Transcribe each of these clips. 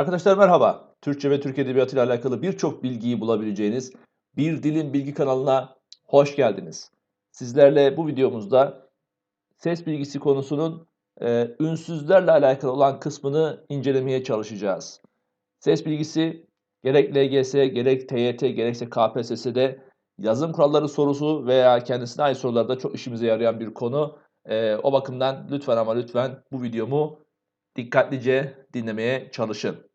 Arkadaşlar merhaba. Türkçe ve Türk Edebiyatı ile alakalı birçok bilgiyi bulabileceğiniz Bir Dilin Bilgi kanalına hoş geldiniz. Sizlerle bu videomuzda ses bilgisi konusunun e, ünsüzlerle alakalı olan kısmını incelemeye çalışacağız. Ses bilgisi gerek LGS, gerek TYT, gerekse KPSS'de yazım kuralları sorusu veya kendisine ait sorularda çok işimize yarayan bir konu. E, o bakımdan lütfen ama lütfen bu videomu dikkatlice dinlemeye çalışın.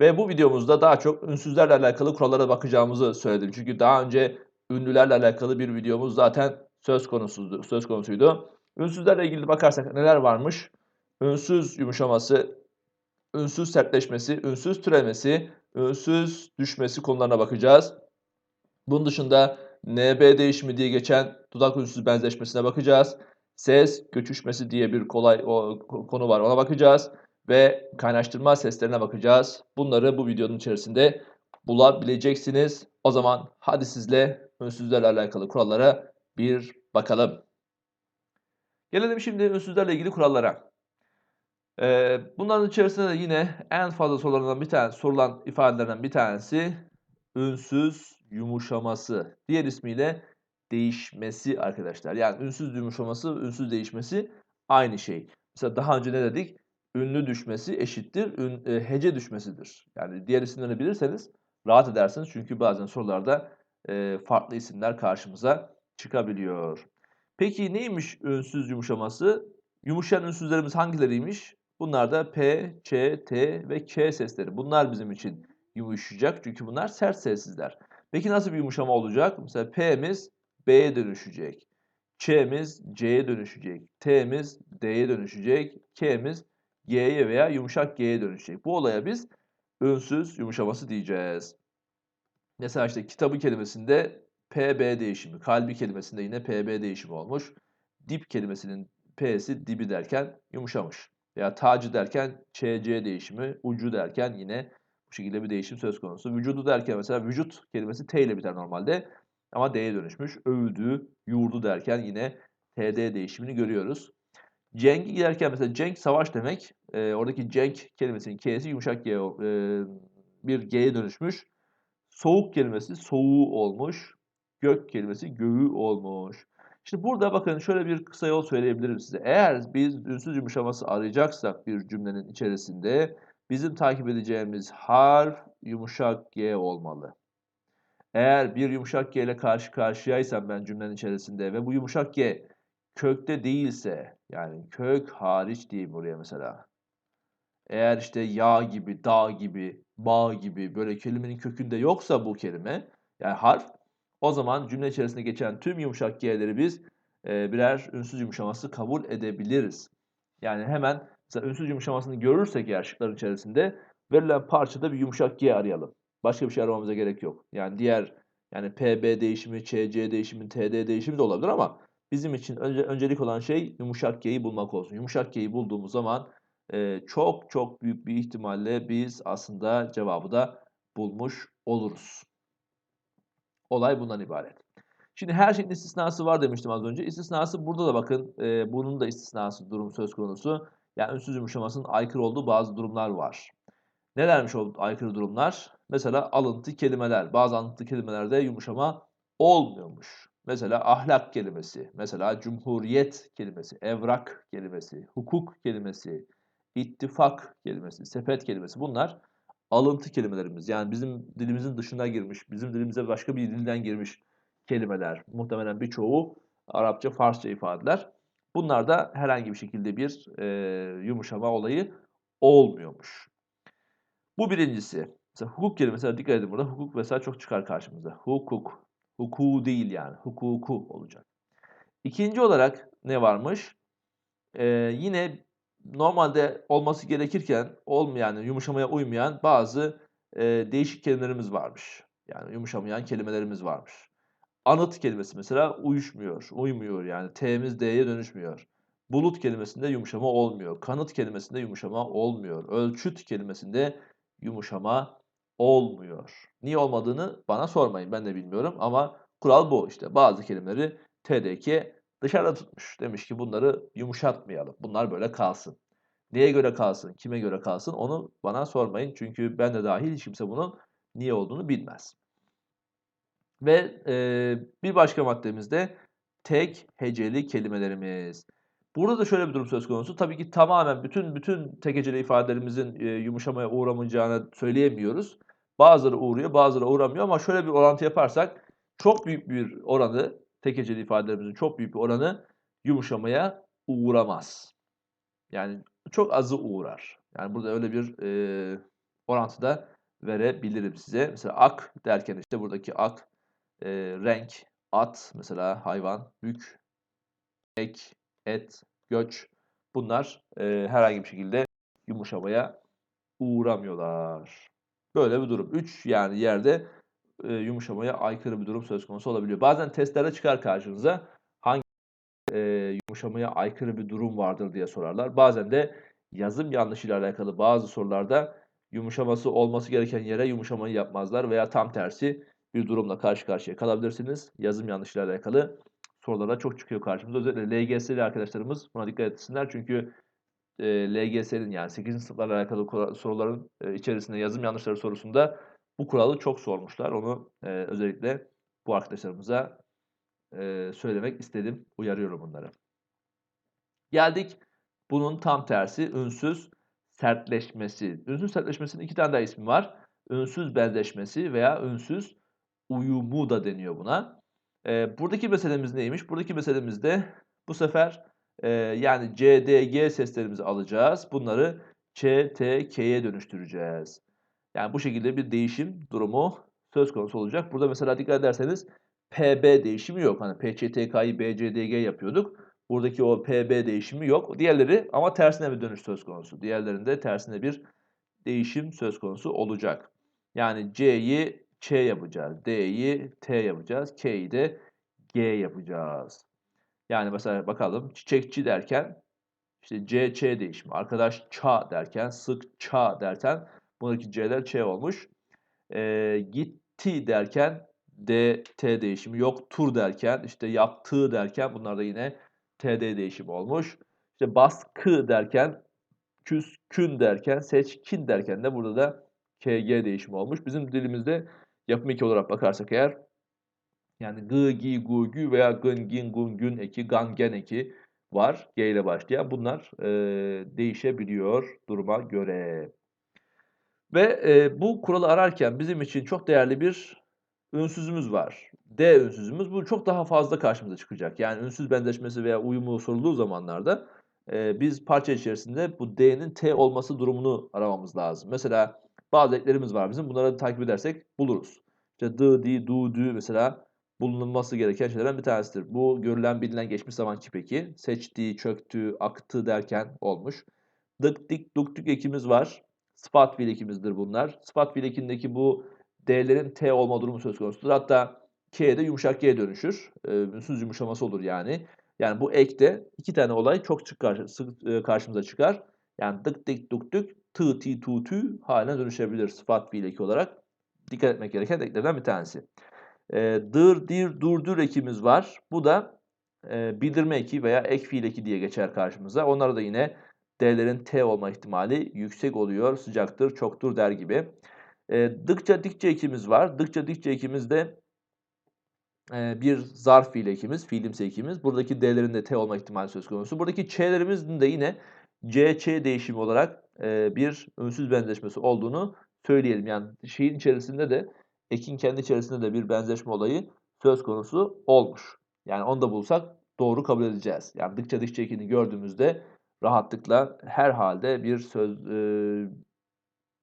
Ve bu videomuzda daha çok ünsüzlerle alakalı kurallara bakacağımızı söyledim. Çünkü daha önce ünlülerle alakalı bir videomuz zaten söz konusuydu. Söz konusuydu. Ünsüzlerle ilgili bakarsak neler varmış? Ünsüz yumuşaması, ünsüz sertleşmesi, ünsüz türemesi, ünsüz düşmesi konularına bakacağız. Bunun dışında NB değişimi diye geçen dudak ünsüz benzeşmesine bakacağız. Ses göçüşmesi diye bir kolay o, konu var ona bakacağız ve kaynaştırma seslerine bakacağız. Bunları bu videonun içerisinde bulabileceksiniz. O zaman hadi sizle ünsüzlerle alakalı kurallara bir bakalım. Gelelim şimdi ünsüzlerle ilgili kurallara. Ee, bunların içerisinde de yine en fazla sorularından bir tane sorulan ifadelerden bir tanesi ünsüz yumuşaması. Diğer ismiyle değişmesi arkadaşlar. Yani ünsüz yumuşaması, ünsüz değişmesi aynı şey. Mesela daha önce ne dedik? Ünlü düşmesi eşittir ün, e, hece düşmesidir. Yani diğer isimlerini bilirseniz rahat edersiniz. Çünkü bazen sorularda e, farklı isimler karşımıza çıkabiliyor. Peki neymiş ünsüz yumuşaması? Yumuşayan ünsüzlerimiz hangileriymiş? Bunlar da P, Ç, T ve K sesleri. Bunlar bizim için yumuşayacak. Çünkü bunlar sert sessizler. Peki nasıl bir yumuşama olacak? Mesela P'miz B'ye dönüşecek. Ç'miz C'ye dönüşecek. T'miz D'ye dönüşecek. K'miz G'ye veya yumuşak G'ye dönüşecek. Bu olaya biz ünsüz yumuşaması diyeceğiz. Mesela işte kitabı kelimesinde PB değişimi, kalbi kelimesinde yine PB değişimi olmuş. Dip kelimesinin P'si dibi derken yumuşamış. Veya tacı derken ÇC değişimi, ucu derken yine bu şekilde bir değişim söz konusu. Vücudu derken mesela vücut kelimesi T ile biter normalde ama D'ye dönüşmüş. Övdü, yurdu derken yine TD değişimini görüyoruz. Cengi giderken mesela cenk savaş demek. E, oradaki cenk kelimesinin K'si yumuşak G, e, bir G'ye dönüşmüş. Soğuk kelimesi soğuğu olmuş. Gök kelimesi göğü olmuş. Şimdi burada bakın şöyle bir kısa yol söyleyebilirim size. Eğer biz ünsüz yumuşaması arayacaksak bir cümlenin içerisinde bizim takip edeceğimiz harf yumuşak G olmalı. Eğer bir yumuşak G ile karşı karşıyaysam ben cümlenin içerisinde ve bu yumuşak G kökte değilse yani kök hariç diyeyim buraya mesela. Eğer işte yağ gibi, dağ gibi, bağ gibi böyle kelimenin kökünde yoksa bu kelime yani harf o zaman cümle içerisinde geçen tüm yumuşak G'leri biz e, birer ünsüz yumuşaması kabul edebiliriz. Yani hemen mesela ünsüz yumuşamasını görürsek eğer şıkların içerisinde verilen parçada bir yumuşak G arayalım. Başka bir şey aramamıza gerek yok. Yani diğer yani PB değişimi, CC değişimi, TD değişimi de olabilir ama Bizim için önce, öncelik olan şey yumuşak G'yi bulmak olsun. Yumuşak G'yi bulduğumuz zaman e, çok çok büyük bir ihtimalle biz aslında cevabı da bulmuş oluruz. Olay bundan ibaret. Şimdi her şeyin istisnası var demiştim az önce. İstisnası burada da bakın e, bunun da istisnası durum söz konusu. Yani ünsüz yumuşamasının aykırı olduğu bazı durumlar var. Nelermiş o aykırı durumlar? Mesela alıntı kelimeler. Bazı alıntı kelimelerde yumuşama olmuyormuş. Mesela ahlak kelimesi, mesela cumhuriyet kelimesi, evrak kelimesi, hukuk kelimesi, ittifak kelimesi, sepet kelimesi bunlar alıntı kelimelerimiz. Yani bizim dilimizin dışına girmiş, bizim dilimize başka bir dilden girmiş kelimeler. Muhtemelen birçoğu Arapça, Farsça ifadeler. Bunlarda herhangi bir şekilde bir e, yumuşama olayı olmuyormuş. Bu birincisi. Mesela hukuk kelimesi, dikkat edin burada hukuk mesela çok çıkar karşımıza. Hukuk, Hukuku değil yani. Hukuku olacak. İkinci olarak ne varmış? Ee, yine normalde olması gerekirken olmayan, yumuşamaya uymayan bazı e, değişik kelimelerimiz varmış. Yani yumuşamayan kelimelerimiz varmış. Anıt kelimesi mesela uyuşmuyor, uymuyor yani T'miz D'ye dönüşmüyor. Bulut kelimesinde yumuşama olmuyor. Kanıt kelimesinde yumuşama olmuyor. Ölçüt kelimesinde yumuşama olmuyor. Niye olmadığını bana sormayın ben de bilmiyorum ama kural bu işte. Bazı kelimeleri TDK dışarıda tutmuş. Demiş ki bunları yumuşatmayalım. Bunlar böyle kalsın. Neye göre kalsın, kime göre kalsın onu bana sormayın. Çünkü ben de dahil hiç kimse bunun niye olduğunu bilmez. Ve e, bir başka maddemiz de tek heceli kelimelerimiz. Burada da şöyle bir durum söz konusu. Tabii ki tamamen bütün bütün tek heceli ifadelerimizin e, yumuşamaya uğramayacağını söyleyemiyoruz. Bazıları uğruyor, bazıları uğramıyor ama şöyle bir orantı yaparsak çok büyük bir oranı, tek heceli ifadelerimizin çok büyük bir oranı yumuşamaya uğramaz. Yani çok azı uğrar. Yani burada öyle bir e, orantı da verebilirim size. Mesela ak derken işte buradaki ak, e, renk, at mesela hayvan, bük, ek, et, göç bunlar e, herhangi bir şekilde yumuşamaya uğramıyorlar. Böyle bir durum. 3 yani yerde e, yumuşamaya aykırı bir durum söz konusu olabiliyor. Bazen testlerde çıkar karşınıza hangi e, yumuşamaya aykırı bir durum vardır diye sorarlar. Bazen de yazım yanlışıyla alakalı bazı sorularda yumuşaması olması gereken yere yumuşamayı yapmazlar veya tam tersi bir durumla karşı karşıya kalabilirsiniz. Yazım yanlışıyla alakalı sorulara çok çıkıyor karşımıza. Özellikle LGS'li arkadaşlarımız buna dikkat etsinler. Çünkü e, LGS'nin yani 8. sınıflarla alakalı soruların e, içerisinde yazım yanlışları sorusunda bu kuralı çok sormuşlar. Onu e, özellikle bu arkadaşlarımıza e, söylemek istedim. Uyarıyorum bunları. Geldik bunun tam tersi ünsüz sertleşmesi. Ünsüz sertleşmesinin iki tane daha ismi var. Ünsüz benzeşmesi veya ünsüz uyumu da deniyor buna. E, buradaki meselemiz neymiş? Buradaki meselemiz de bu sefer e, yani C, D, G seslerimizi alacağız. Bunları Ç, T, K'ye dönüştüreceğiz. Yani bu şekilde bir değişim durumu söz konusu olacak. Burada mesela dikkat ederseniz PB değişimi yok. Hani PÇTK'yı BCDG yapıyorduk. Buradaki o PB değişimi yok. Diğerleri ama tersine bir dönüş söz konusu. Diğerlerinde tersine bir değişim söz konusu olacak. Yani C'yi Ç yapacağız. D'yi T yapacağız. K'yi de G yapacağız. Yani mesela bakalım çiçekçi derken işte C, Ç değişimi. Arkadaş ça derken sık ça derken buradaki C'ler Ç olmuş. Ee, gitti derken D, T değişimi yok. Tur derken işte yaptığı derken bunlar da yine TD değişimi olmuş. İşte baskı derken küskün derken seçkin derken de burada da KG değişimi olmuş. Bizim dilimizde yapım eki olarak bakarsak eğer yani gı, gi, gu, gü veya gın, gin, gun, gün eki, gan, gen eki var. G ile başlayan. Bunlar e, değişebiliyor duruma göre. Ve e, bu kuralı ararken bizim için çok değerli bir ünsüzümüz var. D ünsüzümüz. Bu çok daha fazla karşımıza çıkacak. Yani ünsüz benzeşmesi veya uyumu sorulduğu zamanlarda e, biz parça içerisinde bu D'nin T olması durumunu aramamız lazım. Mesela bazı eklerimiz var bizim. Bunları takip edersek buluruz. İşte dı, di, du, dü mesela bulunması gereken şeylerden bir tanesidir. Bu görülen, bilinen geçmiş zaman kipeki. Seçti, çöktü, aktı derken olmuş. Dık, dik, duk, dük ekimiz var. Sıfat fiil ekimizdir bunlar. Sıfat fiil ekindeki bu D'lerin T olma durumu söz konusudur. Hatta K'de yumuşak G dönüşür. E, ünsüz yumuşaması olur yani. Yani bu ekte iki tane olay çok sık karşımıza çıkar. Yani dık dik duk dük tı ti tu tü haline dönüşebilir sıfat fiil olarak. Dikkat etmek gereken eklerden bir tanesi. E, dır, dir, durdur ekimiz var. Bu da e, bildirme eki veya ek fiil eki diye geçer karşımıza. Onlara da yine D'lerin T olma ihtimali yüksek oluyor. Sıcaktır, çoktur der gibi. E, dıkça dikçe ekimiz var. Dıkça dikçe ekimiz de e, bir zarf fiil ekimiz, fiilimsi ekimiz. Buradaki D'lerin de T olma ihtimali söz konusu. Buradaki Ç'lerimizin de yine C, Ç değişimi olarak bir ünsüz benzeşmesi olduğunu söyleyelim. Yani şeyin içerisinde de ekin kendi içerisinde de bir benzeşme olayı söz konusu olmuş. Yani onu da bulsak doğru kabul edeceğiz. Yani dıkça dikçe ekini gördüğümüzde rahatlıkla her halde bir söz e,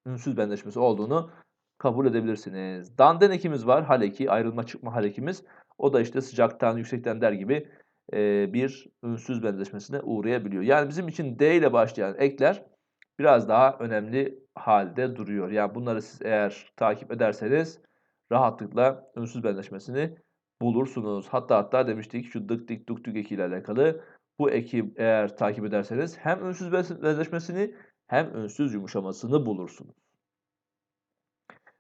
ünsüz benzeşmesi olduğunu kabul edebilirsiniz. Danden ekimiz var. Haleki, ayrılma çıkma halekimiz. O da işte sıcaktan, yüksekten der gibi e, bir ünsüz benzeşmesine uğrayabiliyor. Yani bizim için D ile başlayan ekler biraz daha önemli halde duruyor. Yani bunları siz eğer takip ederseniz rahatlıkla ünsüz benzeşmesini bulursunuz. Hatta hatta demiştik şu dık dik duk dük eki ile alakalı bu eki eğer takip ederseniz hem ünsüz benzeşmesini hem ünsüz yumuşamasını bulursunuz.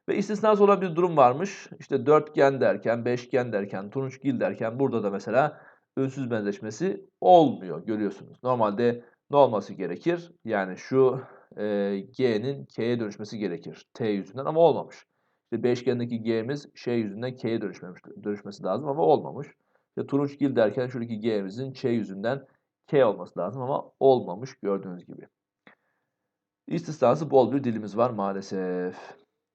Ve istisnası olan bir durum varmış. İşte dörtgen derken, beşgen derken, turunçgil derken burada da mesela ünsüz benzeşmesi olmuyor görüyorsunuz. Normalde ne olması gerekir? Yani şu e, G'nin K'ye dönüşmesi gerekir. T yüzünden ama olmamış. İşte beşgendeki G'miz şey yüzünden K'ye dönüşmemiş, dönüşmesi lazım ama olmamış. İşte turunçgil derken şuradaki G'mizin Ç yüzünden K olması lazım ama olmamış gördüğünüz gibi. İstisnası bol bir dilimiz var maalesef.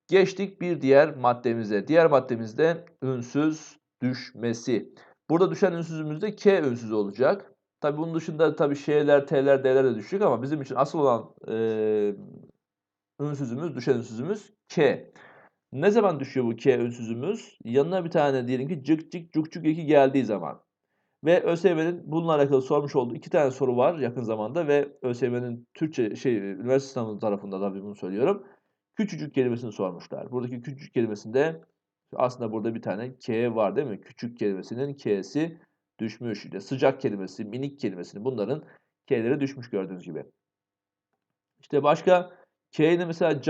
Geçtik bir diğer maddemize. Diğer maddemizde ünsüz düşmesi. Burada düşen ünsüzümüzde K ünsüzü olacak. Tabi bunun dışında tabi şeyler, T'ler, D'ler de düşecek ama bizim için asıl olan e, ünsüzümüz, düşen ünsüzümüz K. Ne zaman düşüyor bu K ünsüzümüz? Yanına bir tane diyelim ki cık cık cuk cuk eki geldiği zaman. Ve ÖSYM'nin bununla alakalı sormuş olduğu iki tane soru var yakın zamanda ve ÖSYM'nin Türkçe şey üniversite sınavı tarafında tabii bunu söylüyorum. Küçücük kelimesini sormuşlar. Buradaki küçücük kelimesinde aslında burada bir tane K var değil mi? Küçük kelimesinin K'si düşmüş. İşte sıcak kelimesi, minik kelimesini bunların K'leri düşmüş gördüğünüz gibi. İşte başka K'yle mesela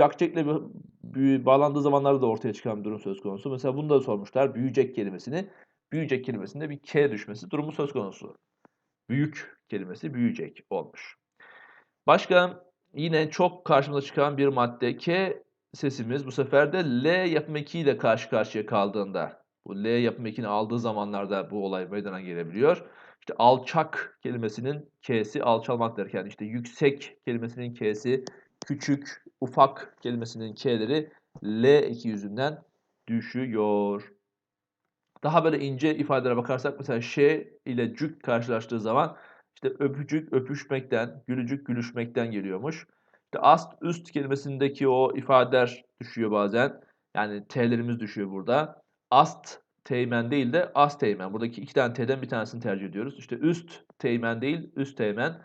bir bağlandığı zamanlarda da ortaya çıkan bir durum söz konusu. Mesela bunu da sormuşlar. Büyüyecek kelimesini. Büyüyecek kelimesinde bir K düşmesi durumu söz konusu. Büyük kelimesi büyüyecek olmuş. Başka yine çok karşımıza çıkan bir madde K sesimiz bu sefer de L yapım eki ile karşı karşıya kaldığında bu L yapım ekini aldığı zamanlarda bu olay meydana gelebiliyor. İşte alçak kelimesinin K'si alçalmak derken işte yüksek kelimesinin K'si küçük, ufak kelimesinin K'leri L eki yüzünden düşüyor. Daha böyle ince ifadelere bakarsak mesela ş ile cük karşılaştığı zaman işte öpücük öpüşmekten, gülücük gülüşmekten geliyormuş. İşte ast üst kelimesindeki o ifadeler düşüyor bazen. Yani t'lerimiz düşüyor burada. Ast teğmen değil de ast teğmen. Buradaki iki tane t'den bir tanesini tercih ediyoruz. İşte üst teğmen değil, üst teğmen.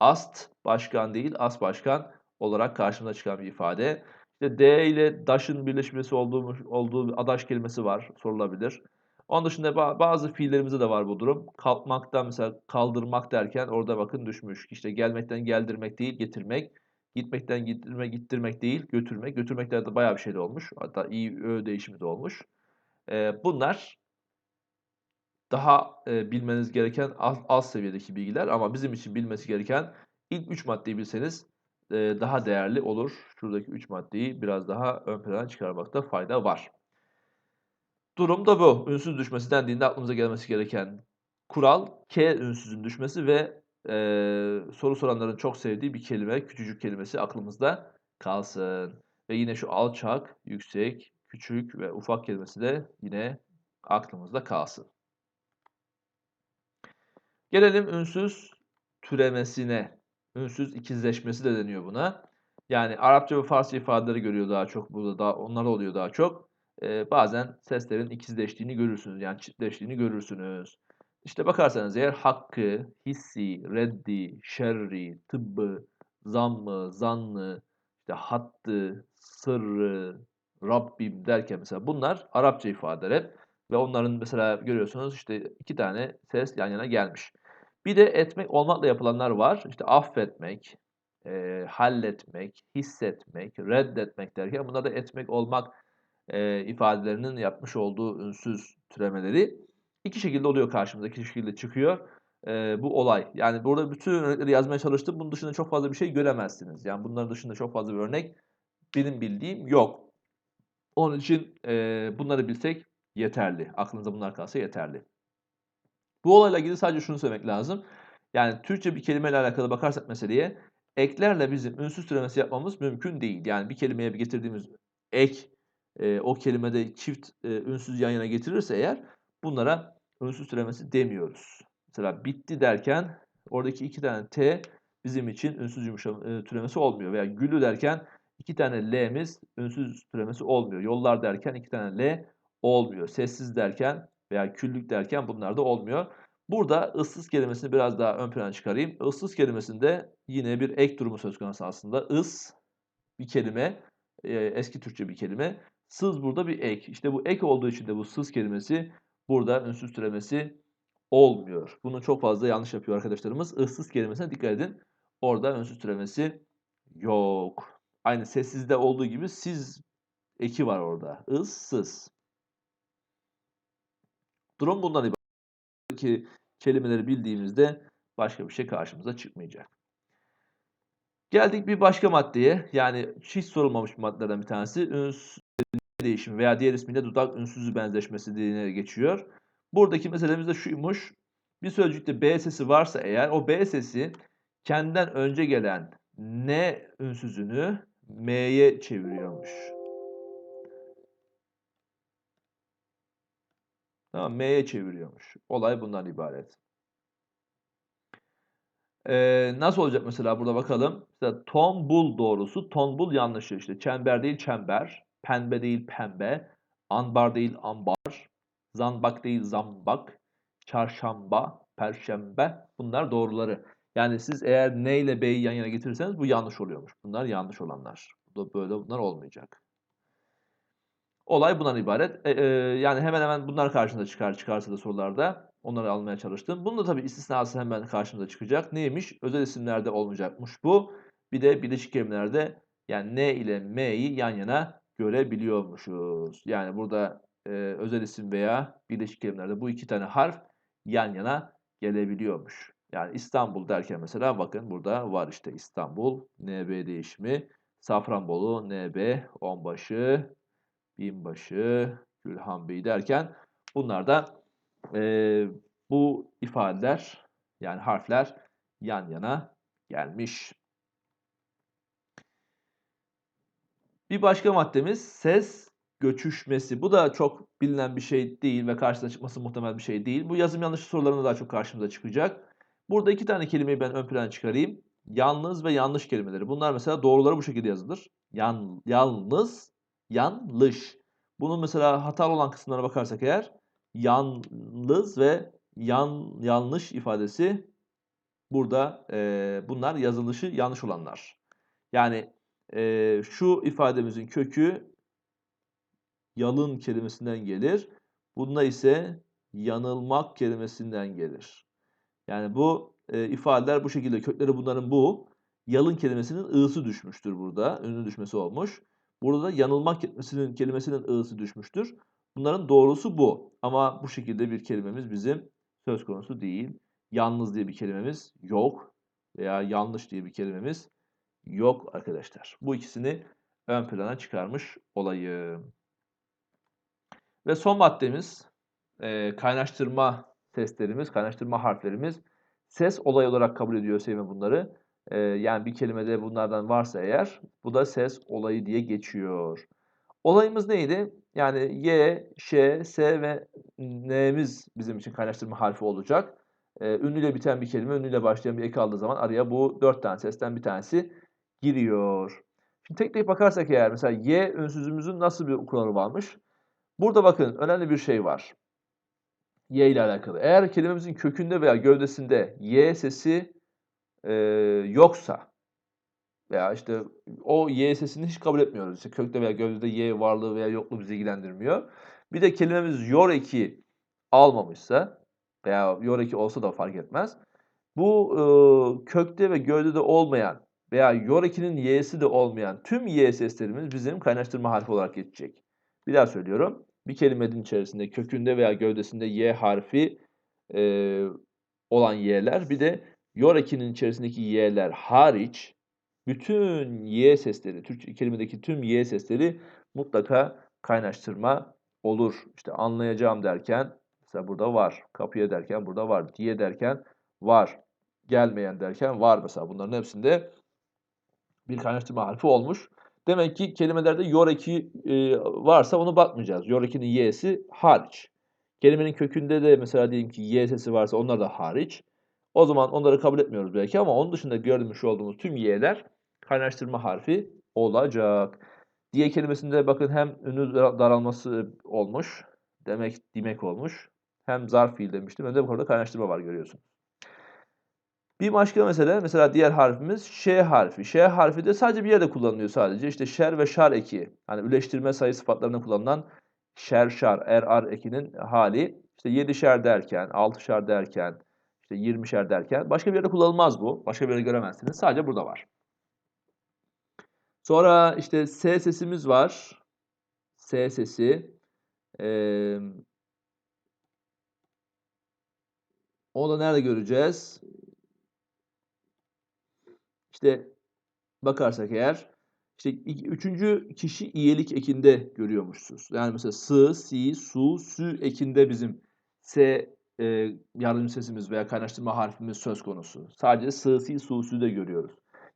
Ast başkan değil, as başkan olarak karşımıza çıkan bir ifade. İşte D ile daşın birleşmesi olduğu, olduğu adaş kelimesi var, sorulabilir. Onun dışında bazı fiillerimizde de var bu durum. Kalkmaktan mesela kaldırmak derken orada bakın düşmüş. İşte gelmekten geldirmek değil, getirmek. Gitmekten gittirmek, gittirmek değil, götürmek. Götürmeklerde de bayağı bir şey de olmuş. Hatta iyi ö değişimi de olmuş. Ee, bunlar daha e, bilmeniz gereken az, az seviyedeki bilgiler ama bizim için bilmesi gereken ilk 3 maddeyi bilseniz e, daha değerli olur. Şuradaki 3 maddeyi biraz daha ön plana çıkarmakta fayda var. Durum da bu. Ünsüz düşmesi dendiğinde aklımıza gelmesi gereken kural K ünsüzün düşmesi ve e, soru soranların çok sevdiği bir kelime, küçücük kelimesi aklımızda kalsın. Ve yine şu alçak, yüksek, küçük ve ufak kelimesi de yine aklımızda kalsın. Gelelim ünsüz türemesine. Ünsüz ikizleşmesi de deniyor buna. Yani Arapça ve Farsça ifadeleri görüyor daha çok burada da onlar oluyor daha çok e, bazen seslerin ikizleştiğini görürsünüz. Yani çiftleştiğini görürsünüz. İşte bakarsanız eğer hakkı, hissi, reddi, şerri, tıbbı, zammı, zannı, işte hattı, sırrı, Rabbim derken mesela bunlar Arapça ifadeler ve onların mesela görüyorsunuz işte iki tane ses yan yana gelmiş. Bir de etmek olmakla yapılanlar var. İşte affetmek, e, halletmek, hissetmek, reddetmek derken bunlar da etmek olmak e, ifadelerinin yapmış olduğu ünsüz türemeleri iki şekilde oluyor karşımıza, iki şekilde çıkıyor e, bu olay. Yani burada bütün örnekleri yazmaya çalıştım. Bunun dışında çok fazla bir şey göremezsiniz. Yani bunların dışında çok fazla bir örnek benim bildiğim yok. Onun için e, bunları bilsek yeterli. Aklınıza bunlar kalsa yeterli. Bu olayla ilgili sadece şunu söylemek lazım. Yani Türkçe bir kelimeyle alakalı bakarsak meseleye eklerle bizim ünsüz türemesi yapmamız mümkün değil. Yani bir kelimeye bir getirdiğimiz ek e, o kelimede çift e, ünsüz yan yana getirirse eğer bunlara ünsüz türemesi demiyoruz. Mesela bitti derken oradaki iki tane T bizim için ünsüz yumuşama, e, türemesi olmuyor. Veya gülü derken iki tane L'miz ünsüz türemesi olmuyor. Yollar derken iki tane L olmuyor. Sessiz derken veya küllük derken bunlar da olmuyor. Burada ıssız kelimesini biraz daha ön plana çıkarayım. Issız kelimesinde yine bir ek durumu söz konusu aslında. Is bir kelime, eski Türkçe bir kelime. Sız burada bir ek. İşte bu ek olduğu için de bu sız kelimesi burada ünsüz türemesi olmuyor. Bunu çok fazla yanlış yapıyor arkadaşlarımız. Issız kelimesine dikkat edin. Orada ünsüz türemesi yok. Aynı sessizde olduğu gibi siz eki var orada. Issız. Durum bundan ibaret. Ki kelimeleri bildiğimizde başka bir şey karşımıza çıkmayacak. Geldik bir başka maddeye. Yani hiç sorulmamış maddelerden bir tanesi. Üns değişimi veya diğer ismiyle dudak ünsüzü benzeşmesi diye geçiyor. Buradaki meselemiz de şuymuş. Bir sözcükte B sesi varsa eğer o B sesi kendinden önce gelen N ünsüzünü M'ye çeviriyormuş. Tamam, M'ye çeviriyormuş. Olay bundan ibaret. Ee, nasıl olacak mesela burada bakalım. Mesela tombul doğrusu, tombul yanlışı işte. Çember değil çember, pembe değil pembe, ambar değil ambar, zanbak değil zambak, çarşamba, perşembe bunlar doğruları. Yani siz eğer ne ile b'yi yan yana getirirseniz bu yanlış oluyormuş. Bunlar yanlış olanlar. Bu da böyle bunlar olmayacak. Olay bundan ibaret. E, e, yani hemen hemen bunlar karşınıza çıkar çıkarsa da sorularda. Onları almaya çalıştım. Bunun da tabii istisnası hemen karşımıza çıkacak. Neymiş? Özel isimlerde olmayacakmış bu. Bir de birleşik kelimelerde yani n ile m'yi yan yana görebiliyormuşuz. Yani burada e, özel isim veya birleşik kelimelerde bu iki tane harf yan yana gelebiliyormuş. Yani İstanbul derken mesela bakın burada var işte İstanbul, NB değişimi, Safranbolu, NB, onbaşı, binbaşı, Gülhan Bey derken bunlar da e, bu ifadeler yani harfler yan yana gelmiş. Bir başka maddemiz ses göçüşmesi. Bu da çok bilinen bir şey değil ve karşısına çıkması muhtemel bir şey değil. Bu yazım yanlışı sorularında daha çok karşımıza çıkacak. Burada iki tane kelimeyi ben ön plana çıkarayım. Yalnız ve yanlış kelimeleri. Bunlar mesela doğruları bu şekilde yazılır. Yan, yalnız, yanlış. Bunun mesela hatalı olan kısımlarına bakarsak eğer yalnız ve yan yanlış ifadesi burada e, bunlar yazılışı yanlış olanlar. Yani e, şu ifademizin kökü yalın kelimesinden gelir. Bunda ise yanılmak kelimesinden gelir. Yani bu e, ifadeler bu şekilde kökleri bunların bu. Yalın kelimesinin ı'sı düşmüştür burada. Ünlü düşmesi olmuş. Burada da yanılmak kelimesinin, kelimesinin ı'sı düşmüştür. Bunların doğrusu bu. Ama bu şekilde bir kelimemiz bizim söz konusu değil. Yalnız diye bir kelimemiz yok. Veya yanlış diye bir kelimemiz yok arkadaşlar. Bu ikisini ön plana çıkarmış olayım. Ve son maddemiz e, kaynaştırma seslerimiz, kaynaştırma harflerimiz. Ses olay olarak kabul ediyor Sevim bunları. E, yani bir kelimede bunlardan varsa eğer bu da ses olayı diye geçiyor. Olayımız neydi? Yani Y, Ş, S ve N'miz bizim için kaynaştırma harfi olacak. Ee, ünlüyle biten bir kelime, ünlüyle başlayan bir eki aldığı zaman araya bu dört tane sesten bir tanesi giriyor. Şimdi tek tek bakarsak eğer mesela Y ünsüzümüzün nasıl bir kuralı varmış? Burada bakın önemli bir şey var. Y ile alakalı. Eğer kelimemizin kökünde veya gövdesinde Y sesi e, yoksa veya işte o y sesini hiç kabul etmiyoruz. İşte kökte veya gövdede y varlığı veya yokluğu bizi ilgilendirmiyor. Bir de kelimemiz yor eki almamışsa veya yor eki olsa da fark etmez. Bu e, kökte ve gövdede olmayan veya yor ekinin y'si de olmayan tüm y seslerimiz bizim kaynaştırma harfi olarak geçecek. Bir daha söylüyorum. Bir kelimenin içerisinde kökünde veya gövdesinde y harfi e, olan y'ler bir de yor ekinin içerisindeki y'ler hariç bütün y sesleri, Türkçe kelimedeki tüm y sesleri mutlaka kaynaştırma olur. İşte anlayacağım derken mesela burada var. Kapıya derken burada var. Diye derken var. Gelmeyen derken var mesela. Bunların hepsinde bir kaynaştırma harfi olmuş. Demek ki kelimelerde yor eki e, varsa onu bakmayacağız. Yor ekinin y'si hariç. Kelimenin kökünde de mesela diyelim ki y sesi varsa onlar da hariç. O zaman onları kabul etmiyoruz belki ama onun dışında görmüş olduğumuz tüm y'ler kaynaştırma harfi olacak. Diye kelimesinde bakın hem ünlü daralması olmuş. Demek demek olmuş. Hem zarf fiil demiştim. Hem de burada kaynaştırma var görüyorsun. Bir başka mesele mesela diğer harfimiz Ş harfi. Ş harfi de sadece bir yerde kullanılıyor sadece. İşte şer ve şar eki. Hani üleştirme sayı sıfatlarında kullanılan şer şar, er ar ekinin hali. İşte yedişer derken, altışar derken, işte yirmişer derken başka bir yerde kullanılmaz bu. Başka bir yerde göremezsiniz. Sadece burada var. Sonra işte S sesimiz var. S sesi. Ee, onu da nerede göreceğiz? İşte bakarsak eğer işte üçüncü kişi iyelik ekinde görüyormuşsunuz. Yani mesela sı, si, su, sü ekinde bizim s e, yardımcı sesimiz veya kaynaştırma harfimiz söz konusu. Sadece sı, si, su, sü de görüyoruz.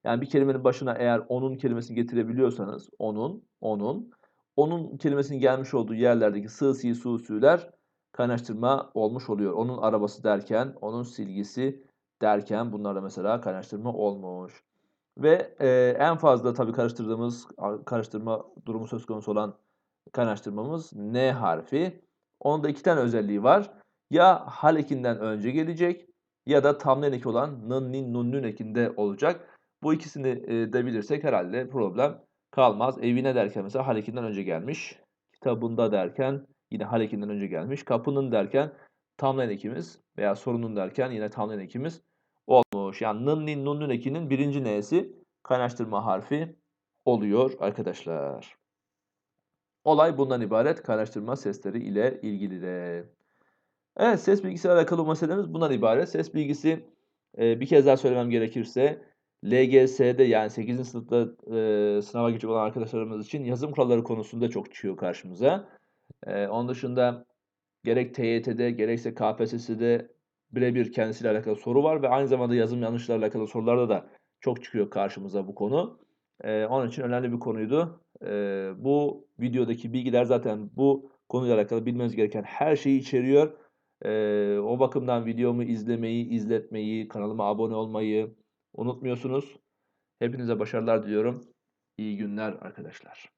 Yani bir kelimenin başına eğer onun kelimesini getirebiliyorsanız onun, onun, onun kelimesinin gelmiş olduğu yerlerdeki sı, si, su, sü'ler kaynaştırma olmuş oluyor. Onun arabası derken, onun silgisi derken bunlarla mesela kaynaştırma olmuş. Ve e, en fazla tabii karıştırdığımız, karıştırma durumu söz konusu olan kaynaştırmamız N harfi. Onun da iki tane özelliği var. Ya hal ekinden önce gelecek ya da tamlayan eki olan nın, nin, nun, nün ekinde olacak. Bu ikisini e, de bilirsek herhalde problem kalmaz. Evine derken mesela hal ekinden önce gelmiş. Kitabında derken yine hal ekinden önce gelmiş. Kapının derken tamlayan ekimiz veya sorunun derken yine tamlayan ekimiz olmuş. Yani nın, nin, ekinin birinci n'si kaynaştırma harfi oluyor arkadaşlar. Olay bundan ibaret kaynaştırma sesleri ile ilgili de. Evet ses bilgisiyle alakalı meselemiz bundan ibaret. Ses bilgisi e, bir kez daha söylemem gerekirse LGS'de yani 8. sınıfta e, sınava girecek olan arkadaşlarımız için yazım kuralları konusunda çok çıkıyor karşımıza. E, onun dışında gerek TYT'de gerekse KPSS'de birebir kendisiyle alakalı soru var ve aynı zamanda yazım yanlışlarla alakalı sorularda da çok çıkıyor karşımıza bu konu. E, onun için önemli bir konuydu. E, bu videodaki bilgiler zaten bu konuyla alakalı bilmeniz gereken her şeyi içeriyor. E, o bakımdan videomu izlemeyi, izletmeyi, kanalıma abone olmayı unutmuyorsunuz. Hepinize başarılar diliyorum. İyi günler arkadaşlar.